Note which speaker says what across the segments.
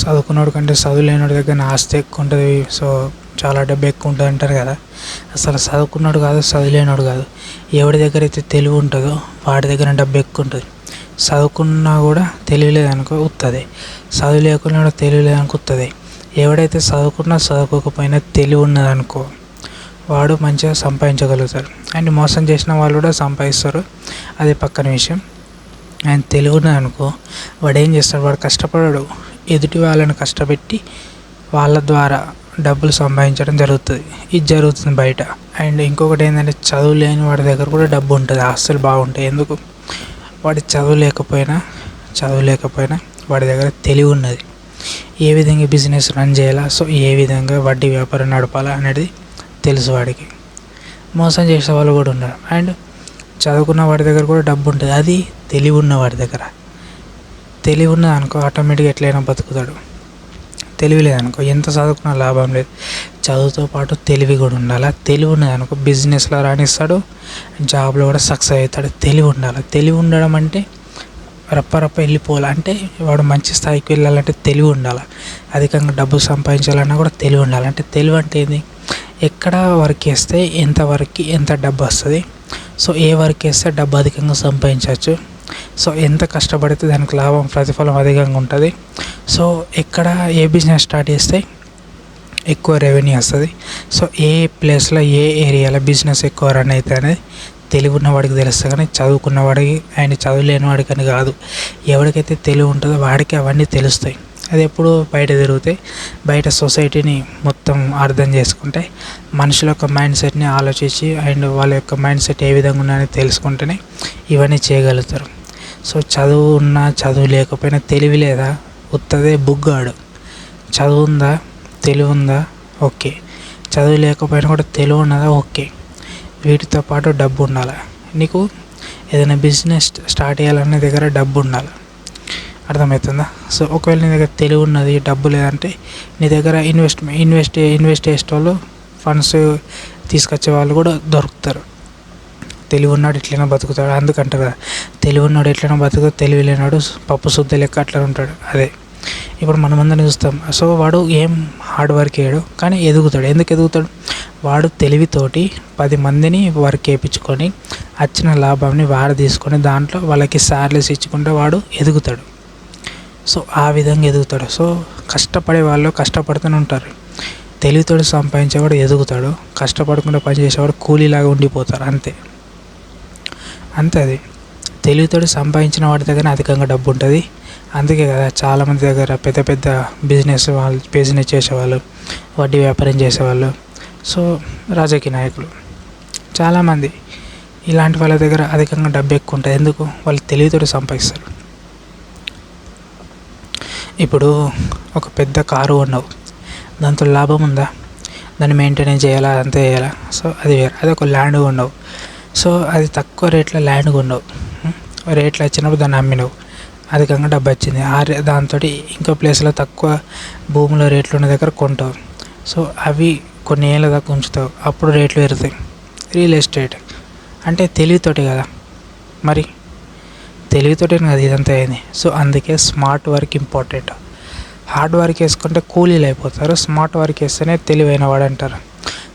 Speaker 1: చదువుకున్నోడు కంటే చదువు దగ్గర ఆస్తి ఎక్కువ ఉంటుంది సో చాలా డబ్బు ఎక్కువ ఉంటుంది అంటారు కదా. అసలు చదువుకున్నాడు కాదు చదువులేనోడు కాదు. ఎవడి దగ్గర అయితే తెలివి ఉంటుందో వాడి దగ్గర డబ్బు ఎక్కువ ఉంటుంది. చదువుకున్నా కూడా తెలివి లేదనుకో వస్తుంది చదువు లేకున్నా కూడా తెలివి లేదనుకో వస్తుంది ఎవడైతే చదువుకున్నా చదువుకోకపోయినా తెలివి ఉన్నదనుకో వాడు మంచిగా సంపాదించగలుగుతారు అండ్ మోసం చేసిన వాళ్ళు కూడా సంపాదిస్తారు. అది పక్కన విషయం. ఆయన తెలివి ఉన్నదనుకో వాడు ఏం చేస్తాడు? వాడు కష్టపడడు. ఎదుటి వాళ్ళని కష్టపెట్టి వాళ్ళ ద్వారా డబ్బులు సంపాదించడం జరుగుతుంది. ఇది జరుగుతుంది బయట. అండ్ ఇంకొకటి ఏంటంటే చదువు లేని వాడి దగ్గర కూడా డబ్బు ఉంటుంది. ఆస్తులు బాగుంటాయి. ఎందుకు? వాడి చదువు లేకపోయినా చదువు లేకపోయినా వాడి దగ్గర తెలివి ఉన్నది. ఏ విధంగా బిజినెస్ రన్ చేయాలా? సో ఏ విధంగా వడ్డీ వ్యాపారం నడపాలా అనేది తెలుసు వాడికి. మోసం చేసే వాళ్ళు కూడా ఉన్నారు. అండ్ చదువుకున్న వాడి దగ్గర కూడా డబ్బు ఉంటుంది. అది తెలివి ఉన్న వాడి దగ్గర. తెలివి ఉన్నదనుకో ఆటోమేటిక్గా ఎట్లయినా బతుకుతాడు. తెలివి లేదనుకో ఎంత చదువుకున్నా లాభం లేదు. చదువుతో పాటు తెలివి కూడా ఉండాలి? తెలివి ఉన్నదనుకో బిజినెస్లో రాణిస్తాడు జాబ్లో కూడా సక్సెస్ అవుతాడు. తెలివి ఉండాలి? తెలివి ఉండడం అంటే రప్ప రప్ప వెళ్ళిపోవాలి? అంటే వాడు మంచి స్థాయికి వెళ్ళాలంటే తెలివి ఉండాలి? అధికంగా డబ్బు సంపాదించాలన్నా కూడా తెలివి ఉండాలి? అంటే తెలివి అంటే ఏంది? ఎక్కడ వర్క్ చేస్తే ఎంత వర్క్కి ఎంత డబ్బు వస్తుంది? సో ఏ వర్క్ చేస్తే డబ్బు అధికంగా సంపాదించవచ్చు? సో ఎంత కష్టపడితే దానికి లాభం ప్రతిఫలం అధికంగా ఉంటుంది. సో ఎక్కడ ఏ బిజినెస్ స్టార్ట్ చేస్తే ఎక్కువ రెవెన్యూ వస్తుంది. సో ఏ ప్లేస్లో ఏ ఏరియాలో బిజినెస్ ఎక్కువ రన్ అవుతుంది అనేది తెలివి ఉన్నవాడికి తెలుస్తుంది. కానీ చదువుకున్నవాడికి అండ్ చదువులేని వాడికి అని కాదు. ఎవరికైతే తెలివి ఉంటుందో వాడికి అవన్నీ తెలుస్తాయి. అది ఎప్పుడు బయట తిరుగుతాయి బయట సొసైటీని మొత్తం అర్థం చేసుకుంటే మనుషుల యొక్క మైండ్ సెట్ని ఆలోచించి అండ్ వాళ్ళ యొక్క మైండ్ సెట్ ఏ విధంగా ఉన్నాయని తెలుసుకుంటేనే ఇవన్నీ చేయగలుగుతారు. సో చదువు ఉన్నా చదువు లేకపోయినా తెలివి లేదా? ఉత్తదే బుగ్గాడు చదువు ఉందా? తెలివి ఉందా? ఓకే. చదువు లేకపోయినా కూడా తెలివి ఉన్నదా? ఓకే. వీటితో పాటు డబ్బు ఉండాలి? నీకు ఏదైనా బిజినెస్ స్టార్ట్ చేయాలనే దగ్గర డబ్బు ఉండాలి? అర్థమవుతుందా? సో ఒకవేళ నీ దగ్గర తెలివి ఉన్నది డబ్బు లేదంటే నీ దగ్గర ఇన్వెస్ట్ ఇన్వెస్ట్ ఇన్వెస్ట్ చేసే వాళ్ళు ఫండ్స్ తీసుకొచ్చే వాళ్ళు కూడా దొరుకుతారు. తెలివి ఉన్నాడు ఎట్లైనా బతుకుతాడు. అందుకంటారు కదా తెలివి ఉన్నాడు ఎట్లైనా బతుకుతాడు తెలివి లేనాడు పప్పు శుద్ధ లెక్క అట్లా ఉంటాడు. అదే. ఇప్పుడు మనమందరం చూస్తాం. సో వాడు ఏం హార్డ్ వర్క్ చేయడు కానీ ఎదుగుతాడు. ఎందుకు ఎదుగుతాడు? వాడు తెలివితోటి పది మందిని వర్క్ చేయించుకొని వచ్చిన లాభాన్ని వారు తీసుకొని దాంట్లో వాళ్ళకి సార్లెస్ ఇచ్చుకుంటే వాడు ఎదుగుతాడు. సో ఆ విధంగా ఎదుగుతాడు. సో కష్టపడే వాళ్ళు కష్టపడుతూనే ఉంటారు. తెలివితోటి సంపాదించేవాడు ఎదుగుతాడు. కష్టపడకుండా పనిచేసేవాడు కూలీలాగా ఉండిపోతారు అంతే. అంతే అది తెలివితోటి సంపాదించిన వాడి దగ్గర అధికంగా డబ్బు ఉంటుంది అందుకే కదా చాలామంది దగ్గర పెద్ద పెద్ద బిజినెస్ వాళ్ళు బిజినెస్ చేసేవాళ్ళు వడ్డీ వ్యాపారం చేసేవాళ్ళు. సో రాజకీయ నాయకులు. చాలామంది ఇలాంటి వాళ్ళ దగ్గర అధికంగా డబ్బు ఎక్కువ ఉంటుంది ఎందుకు? వాళ్ళు తెలివితోటి సంపాదిస్తారు. ఇప్పుడు ఒక పెద్ద కారు ఉన్నావు దాంతో లాభం ఉందా? దాన్ని మెయింటెనెన్స్ చేయాలా? అంతే చేయాలా? సో అది వేరు. అది ఒక ల్యాండ్ ఉండవు సో అది తక్కువ రేట్లో ల్యాండ్ కొన్నావు. రేట్లు వచ్చినప్పుడు దాన్ని అమ్మినావు. అధికంగా డబ్బు వచ్చింది. ఆ రే దాంతో ఇంకో ప్లేస్లో తక్కువ భూమిలో రేట్లు ఉన్న దగ్గర కొంటావు. సో అవి కొన్ని ఏళ్ళ దాకా ఉంచుతావు. అప్పుడు రేట్లు పెరుగుతాయి. Real estate. అంటే తెలివితోటి కదా. మరి తెలివితోటే కదా ఇదంతా అయింది సో అందుకే smart work important. Hard work వేసుకుంటే కూలీలు అయిపోతారు. స్మార్ట్ వర్క్ వేస్తేనే తెలివైన వాడు అంటారు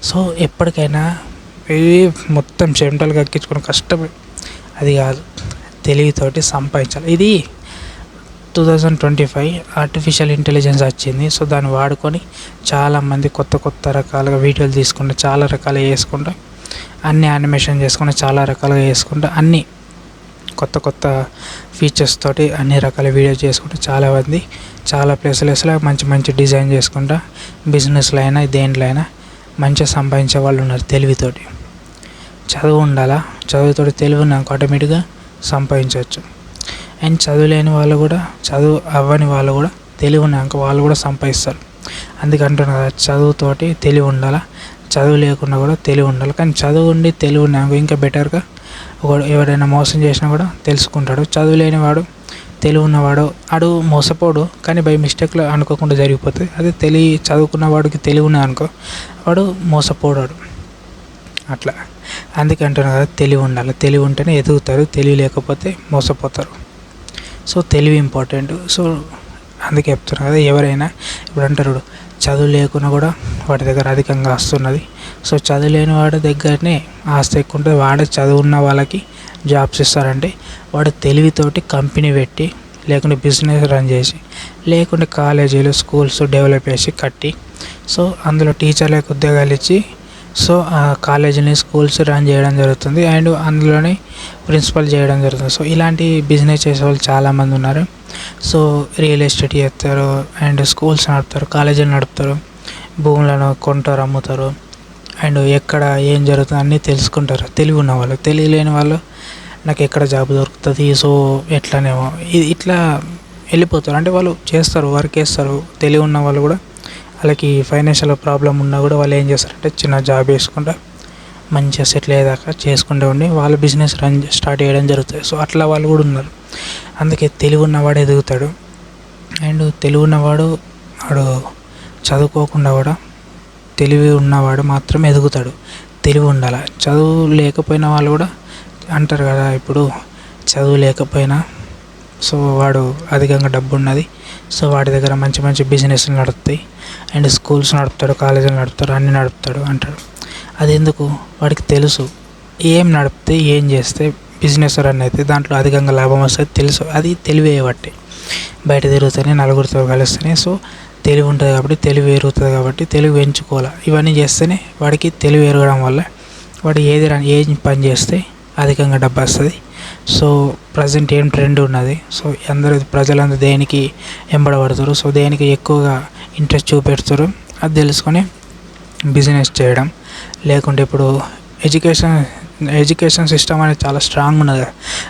Speaker 1: సో ఎప్పటికైనా ఏ మొత్తం చెమటలు కక్కించుకొని కష్టమే. అది కాదు తెలివితోటి సంపాదించాలి. ఇది two thousand twenty five artificial intelligence వచ్చింది. సో దాన్ని వాడుకొని చాలామంది కొత్త కొత్త రకాలుగా వీడియోలు తీసుకుంటూ చాలా రకాలుగా చేసుకుంటూ అన్ని యానిమేషన్ చేసుకుంటూ చాలా రకాలుగా చేసుకుంటూ అన్ని కొత్త కొత్త ఫీచర్స్ తోటి అన్ని రకాల వీడియోస్ చేసుకుంటూ చాలామంది చాలా ప్లేసులలో మంచి మంచి డిజైన్ చేసుకుంటా బిజినెస్లో అయినా దేంట్లో అయినా మంచిగా సంపాదించే వాళ్ళు ఉన్నారు తెలివితోటి. చదువు ఉండాలా? చదువుతోటి తెలివి నాకు ఆటోమేటిక్గా సంపాదించవచ్చు. అండ్ చదువు లేని వాళ్ళు కూడా చదువు అవ్వని వాళ్ళు కూడా తెలివి ఉన్నాక వాళ్ళు కూడా సంపాదిస్తారు. అందుకంటున్నా కదా చదువుతోటి తెలివి ఉండాలా? చదువు లేకుండా కూడా తెలివి ఉండాలి? కానీ చదువు ఉండి తెలివి ఉన్నాక ఇంకా బెటర్గా ఒకడు ఎవరైనా మోసం చేసినా కూడా తెలుసుకుంటాడు. చదువు లేనివాడు తెలివి ఉన్నవాడు ఆడు మోసపోడు కానీ బై మిస్టేక్లో అనుకోకుండా జరిగిపోతుంది అదే తెలివి చదువుకున్న వాడికి తెలివి ఉన్నది అనుకో వాడు మోసపోడాడు. అట్లా. అందుకే అంటున్నారు కదా తెలివి ఉండాలి. తెలివి ఉంటేనే ఎదుగుతారు తెలివి లేకపోతే మోసపోతారు. సో తెలివి ఇంపార్టెంట్. సో అందుకే చెప్తున్నారు కదా ఎవరైనా ఇప్పుడు అంటారు చదువు లేకున్నా కూడా వాడి దగ్గర అధికంగా వస్తున్నది సో చదువు లేని వాడి దగ్గరనే ఆస్తి ఎక్కువ ఉంటుంది. వాడే చదువు ఉన్న వాళ్ళకి జాబ్స్ ఇస్తారంటే వాడు తెలివితోటి కంపెనీ పెట్టి లేకుంటే బిజినెస్ రన్ చేసి లేకుంటే కాలేజీలు స్కూల్స్ డెవలప్ చేసి కట్టి సో అందులో టీచర్లకు ఉద్యోగాలు ఇచ్చి సో ఆ కాలేజీని స్కూల్స్ రన్ చేయడం జరుగుతుంది. అండ్ అందులోనే ప్రిన్సిపల్ చేయడం జరుగుతుంది. సో ఇలాంటి బిజినెస్ చేసే వాళ్ళు చాలామంది ఉన్నారు. సో రియల్ ఎస్టేట్ చేస్తారు అండ్ స్కూల్స్ నడుపుతారు కాలేజీలు నడుపుతారు భూములను కొంటారు అమ్ముతారు అండ్ ఎక్కడ ఏం జరుగుతుంది అన్నీ తెలుసుకుంటారు. తెలివి ఉన్న వాళ్ళు తెలియలేని వాళ్ళు నాకు ఎక్కడ జాబ్ దొరుకుతుంది? సో ఎట్లానేమో. ఇది ఇట్లా వెళ్ళిపోతారు. అంటే వాళ్ళు చేస్తారు వర్క్ చేస్తారు. తెలివి ఉన్న వాళ్ళు కూడా వాళ్ళకి ఫైనాన్షియల్ ప్రాబ్లం ఉన్నా కూడా వాళ్ళు ఏం చేస్తారంటే చిన్న జాబ్ వేసుకుంటా మంచిగా సెటిల్ అయ్యేదాకా చేసుకుంటూ ఉండి వాళ్ళ బిజినెస్ రన్ స్టార్ట్ చేయడం జరుగుతుంది. సో అట్లా వాళ్ళు కూడా ఉన్నారు. అందుకే తెలివి ఉన్నవాడు ఎదుగుతాడు. అండ్ తెలివి ఉన్నవాడు వాడు చదువుకోకుండా కూడా తెలివి ఉన్నవాడు మాత్రం ఎదుగుతాడు. తెలివి ఉండాలి. చదువు లేకపోయిన వాళ్ళు కూడా అంటారు కదా ఇప్పుడు చదువు లేకపోయినా సో వాడు అధికంగా డబ్బు ఉన్నది సో వాడి దగ్గర మంచి మంచి బిజినెస్లు నడుపుతాయి అండ్ స్కూల్స్ నడుపుతాడు కాలేజీలు నడుపుతాడు అన్నీ నడుపుతాడు అంటాడు. అది ఎందుకు వాడికి తెలుసు. ఏం నడిపితే ఏం చేస్తే బిజినెస్ రన్ అయితే దాంట్లో అధికంగా లాభం వస్తుంది తెలుసు. అది తెలివి బట్టి. బయట తిరుగుతూనే నలుగురితో కలుస్తూనే సో తెలివి ఉంటుంది కాబట్టి తెలివి ఎరుగుతుంది కాబట్టి తెలివి పెంచుకోవాలి. ఇవన్నీ చేస్తేనే వాడికి తెలివి ఎరగడం వల్ల వాడు ఏది ఏం పని చేస్తే అధికంగా డబ్బు వస్తుంది సో ప్రజెంట్ ఏం ట్రెండ్ ఉన్నది. సో అందరూ ప్రజలందరూ దేనికి ఎంబడబడతారు? సో దేనికి ఎక్కువగా ఇంట్రెస్ట్ చూపెడతారు? అది తెలుసుకొని బిజినెస్ చేయడం. లేకుంటే ఇప్పుడు ఎడ్యుకేషన్ ఎడ్యుకేషన్ సిస్టమ్ అనేది చాలా స్ట్రాంగ్ ఉన్నది.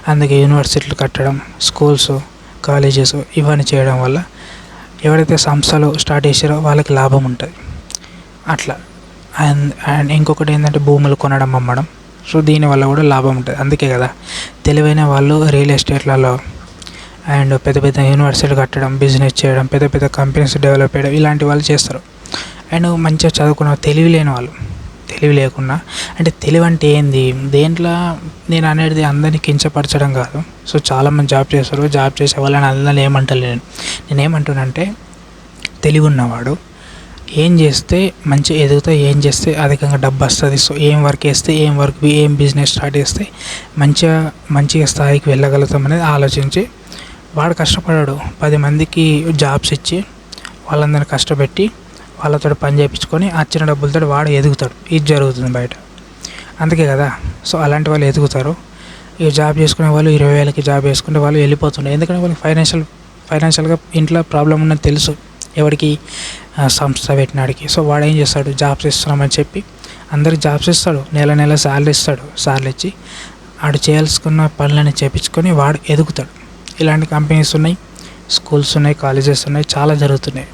Speaker 1: అందుకే యూనివర్సిటీలు కట్టడం స్కూల్స్ కాలేజెస్ ఇవన్నీ చేయడం వల్ల ఎవరైతే సంస్థలు స్టార్ట్ చేసారో వాళ్ళకి లాభం ఉంటుంది. అట్లా. అండ్ అండ్ ఇంకొకటి ఏంటంటే భూములు కొనడం అమ్మడం. సో దీనివల్ల కూడా లాభం ఉంటుంది. అందుకే కదా తెలివైన వాళ్ళు రియల్ ఎస్టేట్లలో అండ్ పెద్ద పెద్ద యూనివర్సిటీలు కట్టడం బిజినెస్ చేయడం పెద్ద పెద్ద కంపెనీస్ డెవలప్ చేయడం ఇలాంటి వాళ్ళు చేస్తారు. అండ్ మంచిగా చదువుకున్న తెలివి లేని వాళ్ళు తెలివి లేకుండా అంటే తెలివి అంటే ఏంది? దేంట్లో నేను అనేది అందరినీ కించపరచడం కాదు. సో చాలామంది జాబ్ చేస్తారు. జాబ్ చేసే వాళ్ళని అందరిని ఏమంటలేను నేను ఏమంటున్నానంటే తెలివి ఉన్నవాడు ఏం చేస్తే మంచి ఎదుగుతాయి ఏం చేస్తే అధికంగా డబ్బు వస్తుంది సో ఏం వర్క్ చేస్తే ఏం వర్క్ ఏం బిజినెస్ స్టార్ట్ చేస్తే మంచిగా మంచిగా స్థాయికి వెళ్ళగలుగుతాం అనేది ఆలోచించి వాడు కష్టపడాడు పది మందికి జాబ్స్ ఇచ్చి వాళ్ళందరిని కష్టపెట్టి వాళ్ళతో పని చేయించుకొని వచ్చిన డబ్బులతో వాడు ఎదుగుతాడు. ఇది జరుగుతుంది బయట. అందుకే కదా సో అలాంటి వాళ్ళు ఎదుగుతారు. ఈ జాబ్ చేసుకునే వాళ్ళు ఇరవై వేలకి జాబ్ చేసుకునే వాళ్ళు వెళ్ళిపోతుండే. ఎందుకంటే వాళ్ళకి ఫైనాన్షియల్ ఫైనాన్షియల్గా ఇంట్లో ప్రాబ్లం ఉన్నది తెలుసు. ఎవరికి సంస్థ పెట్టినాడికి సో వాడు ఏం చేస్తాడు? జాబ్స్ ఇస్తున్నామని చెప్పి అందరికి జాబ్స్ ఇస్తాడు. నెల నెల శాలరీ ఇస్తాడు. శాలరీ ఇచ్చి ఆడు చేయాల్సుకున్న పనులని చేపించుకొని వాడు ఎదుగుతాడు. ఇలాంటి కంపెనీస్ ఉన్నాయి స్కూల్స్ ఉన్నాయి కాలేజెస్ ఉన్నాయి చాలా జరుగుతున్నాయి.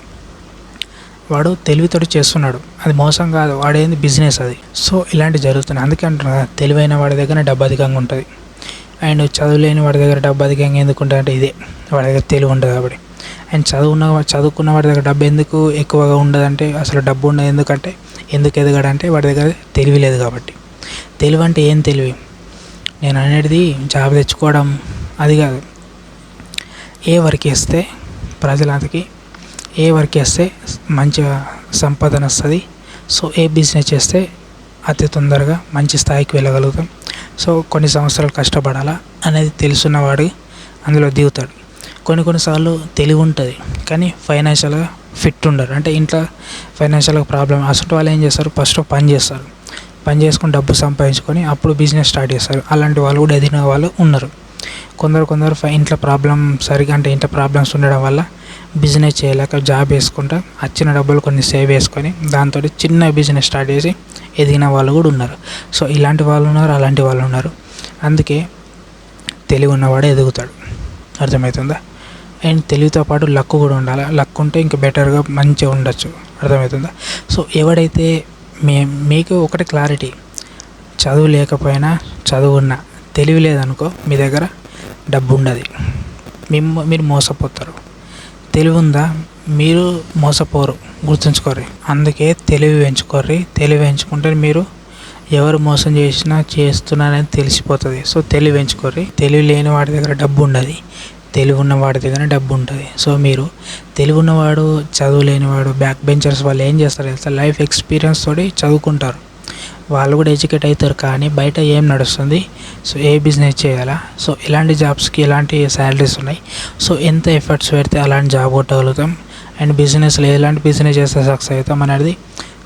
Speaker 1: వాడు తెలివితోటి చేస్తున్నాడు. అది మోసం కాదు. వాడేంది? బిజినెస్ అది. సో ఇలాంటి జరుగుతున్నాయి. అందుకే అంటున్నా తెలివైన వాడి దగ్గర డబ్బు అధికంగా ఉంటుంది. అండ్ చదువు లేని వాడి దగ్గర డబ్బు అధికంగా ఎందుకు ఉంటుంది అంటే ఇదే. వాడి దగ్గర తెలివి ఉంటుంది కాబట్టి. అండ్ చదువున్న చదువుకున్న వాడి దగ్గర డబ్బు ఎందుకు ఎక్కువగా ఉండదంటే అసలు డబ్బు ఉండదు. ఎందుకంటే ఎందుకు ఎదగడంటే వాడి దగ్గర తెలివి లేదు కాబట్టి. తెలివి అంటే ఏం తెలివి? నేను అనేది జాబ్ తెచ్చుకోవడం అది కాదు. ఏ వర్క్ చేస్తే ప్రజలకి ఏ వర్క్ చేస్తే మంచిగా సంపాదన వస్తుంది సో ఏ బిజినెస్ చేస్తే అతి తొందరగా మంచి స్థాయికి వెళ్ళగలుగుతాం. సో కొన్ని సంవత్సరాలు కష్టపడాలా అనేది తెలుసున్నవాడు అందులో దిగుతాడు. కొన్ని కొన్నిసార్లు తెలివి ఉంటుంది. కానీ ఫైనాన్షియల్గా ఫిట్ ఉండరు. అంటే ఇంట్లో ఫైనాన్షియల్గా ప్రాబ్లం అసలు వాళ్ళు ఏం చేస్తారు? ఫస్ట్ పని చేస్తారు. పని చేసుకుని డబ్బు సంపాదించుకొని అప్పుడు బిజినెస్ స్టార్ట్ చేస్తారు. అలాంటి వాళ్ళు కూడా ఎదిగిన వాళ్ళు ఉన్నారు. కొందరు కొందరు ఫై- ఇంట్లో ప్రాబ్లం సరిగా అంటే ఇంట్లో ప్రాబ్లమ్స్ ఉండడం వల్ల బిజినెస్ చేయలేక జాబ్ వేసుకుంటా వచ్చిన డబ్బులు కొన్ని సేవ్ చేసుకొని దాంతో చిన్న బిజినెస్ స్టార్ట్ చేసి ఎదిగిన వాళ్ళు కూడా ఉన్నారు. సో ఇలాంటి వాళ్ళు ఉన్నారు అలాంటి వాళ్ళు ఉన్నారు. అందుకే తెలివి ఉన్నవాడే ఎదుగుతాడు. అర్థమవుతుందా? అండ్ తెలివితో పాటు లక్ కూడా ఉండాలి. లక్ ఉంటే ఇంకా బెటర్గా మంచిగా ఉండొచ్చు. అర్థమవుతుందా? సో ఎవడైతే మే మీకు ఒకటి క్లారిటీ. చదువు లేకపోయినా చదువు ఉన్నా తెలివి లేదనుకో మీ దగ్గర డబ్బు ఉండదు మిమ్మ మీరు మోసపోతారు. తెలివి ఉందా మీరు మోసపోరు. గుర్తుంచుకోర్రి. అందుకే తెలివి పెంచుకోర్రి. తెలివి పెంచుకుంటే మీరు ఎవరు మోసం చేసినా చేస్తున్నారని తెలిసిపోతుంది. సో తెలివి పెంచుకోర్రి. తెలివి లేని వాడి దగ్గర డబ్బు ఉండదు తెలివి ఉన్నవాడి దగ్గర డబ్బు ఉంటుంది సో మీరు తెలివి ఉన్నవాడు చదువు లేనివాడు బ్యాక్ బెంచర్స్ వాళ్ళు ఏం చేస్తారు తెలుసా? లైఫ్ ఎక్స్పీరియన్స్ తోటి చదువుకుంటారు. వాళ్ళు కూడా ఎడ్యుకేట్ అవుతారు కానీ బయట ఏం నడుస్తుంది? సో ఏ బిజినెస్ చేయాలా? సో ఎలాంటి జాబ్స్కి ఎలాంటి శాలరీస్ ఉన్నాయి? సో ఎంత ఎఫర్ట్స్ పెడితే అలాంటి జాబ్ కొట్టగలుగుతాం? అండ్ బిజినెస్లో ఎలాంటి బిజినెస్ చేస్తే సక్సెస్ అవుతాం అనేది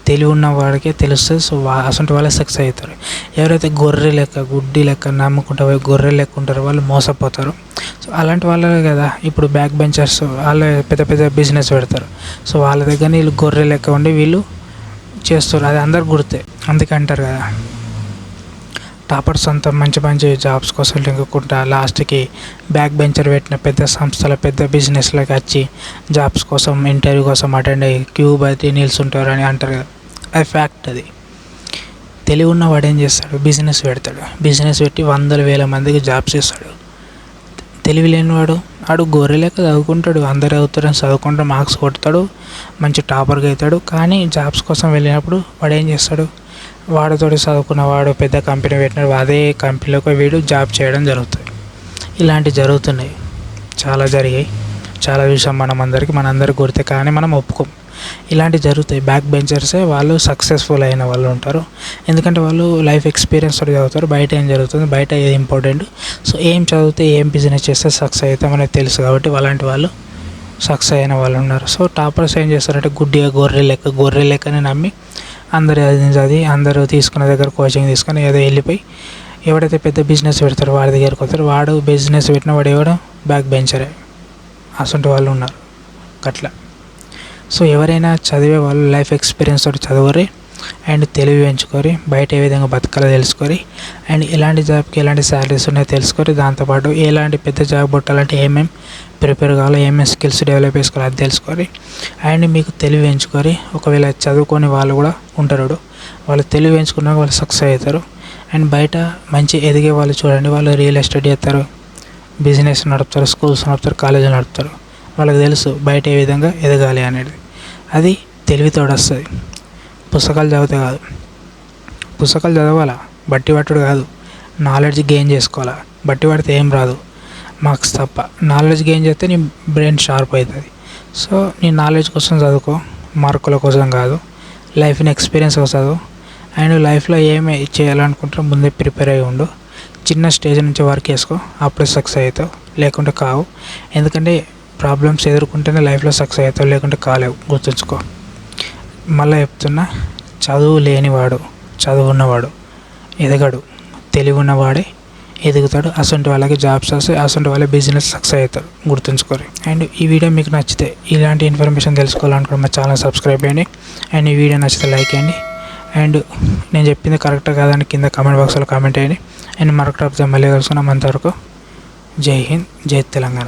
Speaker 1: తెలివి ఉన్న వాడికే తెలుస్తుంది. సో వా అసలు వాళ్ళే సక్సెస్ అవుతారు ఎవరైతే గొర్రె లెక్క గుడ్డి లెక్క నమ్ముకుంటా పోయి గొర్రె లెక్క ఉంటారో వాళ్ళు మోసపోతారు. సో అలాంటి వాళ్ళే కదా ఇప్పుడు బ్యాక్ బెంచర్స్ వాళ్ళే పెద్ద పెద్ద బిజినెస్ పెడతారు. సో వాళ్ళ దగ్గర వీళ్ళు గొర్రె లెక్క ఉండి వీళ్ళు చేస్తారు. అది అందరు గుర్తే. అందుకే అంటారు కదా. టాపర్స్ అంతా మంచి మంచి జాబ్స్ కోసం లింగుకుంటా లాస్ట్కి బ్యాక్ బెంచర్ పెట్టిన పెద్ద సంస్థల పెద్ద బిజినెస్లకు వచ్చి జాబ్స్ కోసం ఇంటర్వ్యూ కోసం అటెండ్ అయ్యి క్యూ బట్టి నిల్చుంటారు అని అంటారు కదా. అది ఫ్యాక్ట్ అది. తెలివి ఉన్నవాడు ఏం చేస్తాడు? బిజినెస్ పెడతాడు. బిజినెస్ పెట్టి వందల వేల మందికి జాబ్స్ ఇస్తాడు తెలివి లేనివాడు ఆడు గొర్రె లెక్క చదువుకుంటాడు. అందరు చదువుతారని చదువుకుంటూ మార్క్స్ కొడతాడు మంచి టాపర్గా అవుతాడు. కానీ జాబ్స్ కోసం వెళ్ళినప్పుడు వాడు ఏం చేస్తాడు? వాడితో చదువుకున్న వాడు పెద్ద కంపెనీ పెట్టినాడు. అదే కంపెనీలోకి వీడు జాబ్ చేయడం జరుగుతుంది. ఇలాంటివి జరుగుతున్నాయి. చాలా జరిగాయి. చాలా చూసాం మనం అందరికీ మనందరికీ గుర్తే కానీ మనం ఒప్పుకోం. ఇలాంటివి జరుగుతాయి. బ్యాక్ బెంచర్సే వాళ్ళు సక్సెస్ఫుల్ అయిన వాళ్ళు ఉంటారు. ఎందుకంటే వాళ్ళు లైఫ్ ఎక్స్పీరియన్స్ చదువుతారు. బయట ఏం జరుగుతుంది? బయట ఏది ఇంపార్టెంట్ సో ఏం చదివితే ఏం బిజినెస్ చేస్తే సక్సెస్ అవుతాం అనేది తెలుసు కాబట్టి అలాంటి వాళ్ళు సక్సెస్ అయిన వాళ్ళు ఉన్నారు. సో టాపర్స్ ఏం చేస్తారంటే గుడ్డిగా గొర్రె లెక్క గొర్రె లెక్కని నమ్మి అందరు అది చదివి అందరూ తీసుకున్న దగ్గర కోచింగ్ తీసుకొని ఏదో వెళ్ళిపోయి ఎవడైతే పెద్ద బిజినెస్ పెడతారో వాడి దగ్గరికి వస్తారు. వాడు బిజినెస్ పెట్టిన వాడు ఎవడో? బ్యాక్ బెంచరే అసంటి వాళ్ళు ఉన్నారు. అట్లా సో ఎవరైనా చదివే వాళ్ళు లైఫ్ ఎక్స్పీరియన్స్ తోటి చదవరి అండ్ తెలివి పెంచుకొని బయట ఏ విధంగా బతకాలో తెలుసుకొని అండ్ ఎలాంటి జాబ్కి ఎలాంటి శాలరీస్ ఉన్నాయో తెలుసుకొని దాంతోపాటు ఎలాంటి పెద్ద జాబ్ కొట్టాలంటే ఏమేమి ప్రిపేర్ కావాలో ఏమేమి స్కిల్స్ డెవలప్ చేసుకోవాలి అది తెలుసుకొని అండ్ మీకు తెలివి పెంచుకొని ఒకవేళ చదువుకొని వాళ్ళు కూడా ఉంటారు వాళ్ళు తెలివి పెంచుకున్నాక వాళ్ళు సక్సెస్ అవుతారు. అండ్ బయట మంచి ఎదిగే వాళ్ళు చూడండి వాళ్ళు రియల్ ఎస్టేట్ చేస్తారు. బిజినెస్ నడుపుతారు స్కూల్స్ నడుపుతారు కాలేజీలు నడుపుతారు. వాళ్ళకి తెలుసు బయట ఏ విధంగా ఎదగాలి అనేది. అది తెలివితోడు వస్తుంది. పుస్తకాలు చదివితే కాదు. పుస్తకాలు చదవాలా? బట్టి పట్టుడు కాదు. నాలెడ్జ్ గెయిన్ చేసుకోవాలా? బట్టి పడితే ఏం రాదు. మార్క్స్ తప్ప. నాలెడ్జ్ గెయిన్ చేస్తే నీ బ్రెయిన్ షార్ప్ అవుతుంది సో నీ నాలెడ్జ్ కోసం చదువుకో. మార్కుల కోసం కాదు. లైఫ్ని ఎక్స్పీరియన్స్ చదువు. అండ్ లైఫ్లో ఏమి చేయాలనుకుంటే ముందే ప్రిపేర్ అయ్యి ఉండు. చిన్న స్టేజ్ నుంచి వర్క్ చేసుకో అప్పుడే సక్సెస్ అవుతావు. లేకుంటే కావు. ఎందుకంటే ప్రాబ్లమ్స్ ఎదుర్కొంటేనే లైఫ్లో సక్సెస్ అవుతావు లేకుంటే కాలేవు. గుర్తుంచుకో. మళ్ళీ చెప్తున్నా చదువు లేనివాడు చదువు ఉన్నవాడు ఎదగడు. తెలివి ఉన్నవాడే ఎదుగుతాడు. అసంటి వాళ్ళకి జాబ్స్ వస్తాయి అసంటి వాళ్ళ బిజినెస్ సక్సెస్ అవుతారు గుర్తుంచుకోరు. అండ్ ఈ వీడియో మీకు నచ్చితే ఇలాంటి ఇన్ఫర్మేషన్ తెలుసుకోవాలనుకుంటే మా ఛానల్ సబ్స్క్రైబ్ చేయండి. అండ్ ఈ వీడియో నచ్చితే లైక్ చేయండి. అండ్ నేను చెప్పింది కరెక్ట్ కాదని కింద కామెంట్ బాక్స్లో కామెంట్ చేయండి. అండ్ మరొక టాపిక్ మళ్ళీ కలుసుకున్నాం అంతవరకు. జై హింద్ జై తెలంగాణ.